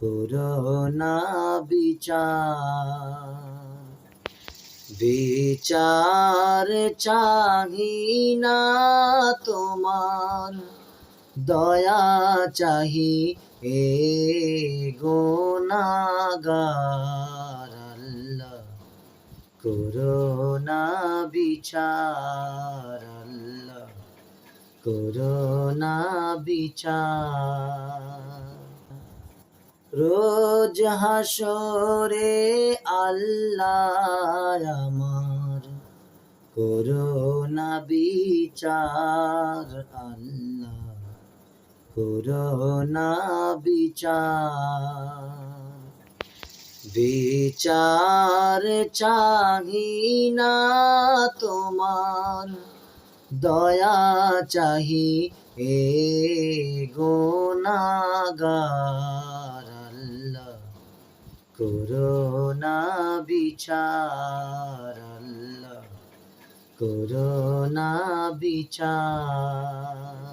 Corona বিচার। বিচার চাহি না তোমার, দয়া চাহি এ গোনাগার আল্লাহ। করোনা বিচার করোনা বিচার। রোজ আল্লাহ আমার। করোনা বিচার আল্লাহ। করোনা বিচার। বিচার চাহি না তোমার। দয়া চাহি এ আল্লাহ করোনা বিচার আল্লাহ। বিচার।